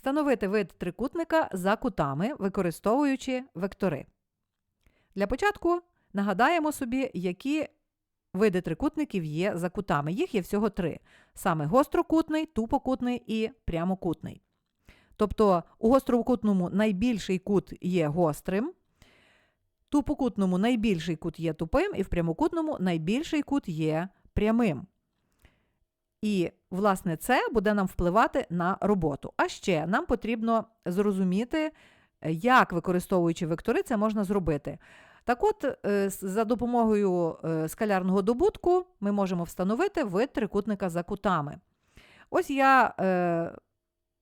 Встановити вид трикутника за кутами, використовуючи вектори. Для початку нагадаємо собі, які види трикутників є за кутами. Їх є всього три: саме гострокутний, тупокутний і прямокутний. Тобто у гострокутному найбільший кут є гострим, тупокутному найбільший кут є тупим, і в прямокутному найбільший кут є прямим. І, власне, це буде нам впливати на роботу. А ще нам потрібно зрозуміти, як використовуючи вектори, це можна зробити. Так от, е, за допомогою е, скалярного добутку ми можемо встановити вид трикутника за кутами. Ось я е,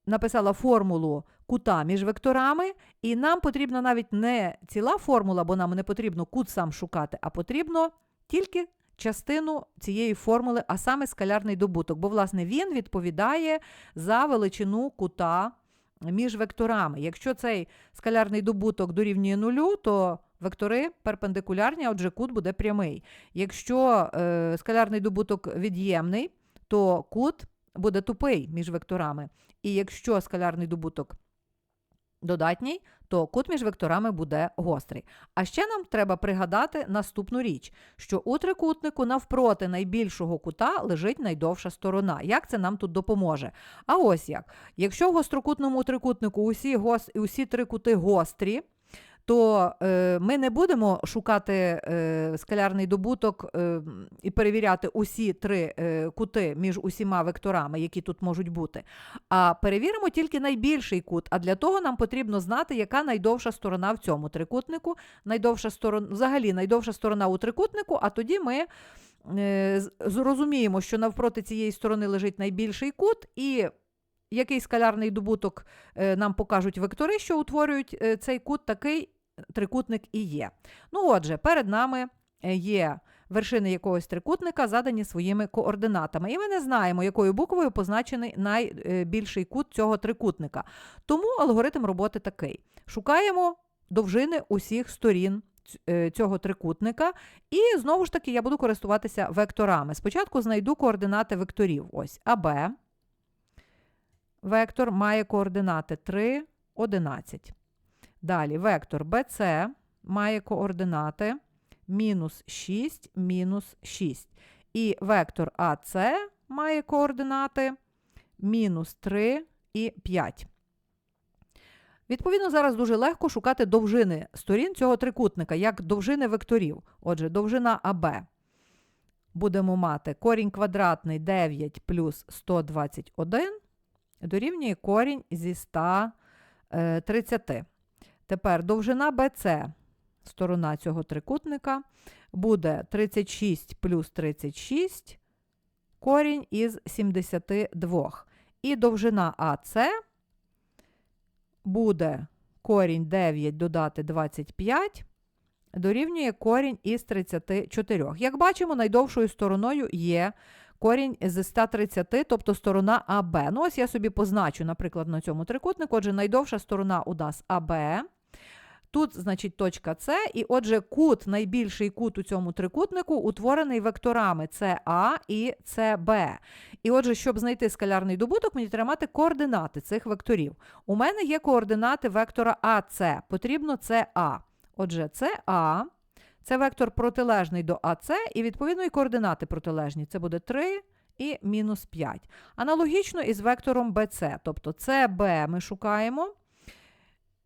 написала формулу кута між векторами, і нам потрібна навіть не ціла формула, бо нам не потрібно кут сам шукати, а потрібно тільки частину цієї формули, а саме скалярний добуток, бо, власне, він відповідає за величину кута між векторами. Якщо цей скалярний добуток дорівнює нулю, то вектори перпендикулярні, отже, кут буде прямий. Якщо е, скалярний добуток від'ємний, то кут буде тупий між векторами. І якщо скалярний добуток додатній, то кут між векторами буде гострий. А ще нам треба пригадати наступну річ, що у трикутнику навпроти найбільшого кута лежить найдовша сторона. Як це нам тут допоможе? А ось як. Якщо в гострокутному трикутнику усі, гос... усі три кути гострі, то е, ми не будемо шукати е, скалярний добуток е, і перевіряти усі три кути між усіма векторами, які тут можуть бути. А перевіримо тільки найбільший кут. А для того нам потрібно знати, яка найдовша сторона в цьому трикутнику. Найдовша сторона, взагалі найдовша сторона у трикутнику, а тоді ми. Зрозуміємо, що навпроти цієї сторони лежить найбільший кут, і який скалярний добуток е, нам покажуть вектори, що утворюють е, цей кут, такий трикутник і є. Ну, отже, перед нами е, є вершини якогось трикутника, задані своїми координатами. І ми не знаємо, якою буквою позначений найбільший кут цього трикутника. Тому алгоритм роботи такий: шукаємо довжини усіх сторін цього трикутника, і знову ж таки я буду користуватися векторами. Спочатку знайду координати векторів. Ось АБ. Вектор має координати 3, 11. Далі вектор BC має координати мінус 6, мінус 6. І вектор AC має координати мінус 3 і 5. Відповідно, зараз дуже легко шукати довжини сторін цього трикутника, як довжини векторів. Отже, довжина АБ. Будемо мати корінь квадратний 9 плюс 121 дорівнює корінь зі 130. Тепер довжина BC, сторона цього трикутника, буде 36 плюс 36, корінь із 72. І довжина AC буде корінь 9 додати 25, дорівнює корінь із 34. Як бачимо, найдовшою стороною є корінь з 130, тобто сторона АБ. Ну, ось я собі позначу, наприклад, на цьому трикутнику. Отже, найдовша сторона у нас АБ. Тут, значить, точка С, і отже, кут, найбільший кут у цьому трикутнику утворений векторами СА і СБ. І отже, щоб знайти скалярний добуток, мені треба мати координати цих векторів. У мене є координати вектора АС, потрібно СА. Отже, СА це вектор протилежний до АС, і відповідно і координати протилежні. Це буде 3 і мінус 5. Аналогічно із вектором BC, тобто CB ми шукаємо.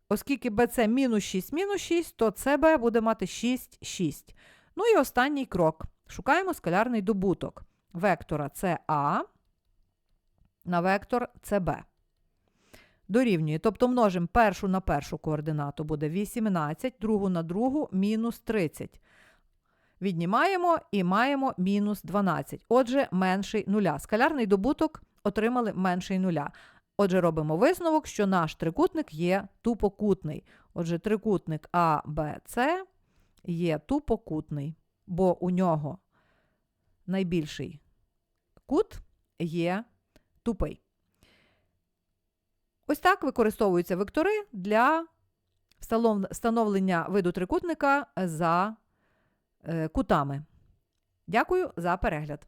Оскільки BC мінус 6 мінус 6, то CB буде мати 6, 6. Ну і останній крок. Шукаємо скалярний добуток вектора CA на вектор CB. Дорівнює. Тобто множимо першу на першу координату буде 18, другу на другу мінус 30. Віднімаємо і маємо мінус 12. Отже, менший нуля. Скалярний добуток отримали менший нуля. Отже, робимо висновок, що наш трикутник є тупокутний. Отже, трикутник ABC є тупокутний, бо у нього найбільший кут є тупий. Ось так використовуються вектори для встановлення виду трикутника за е, кутами. Дякую за перегляд.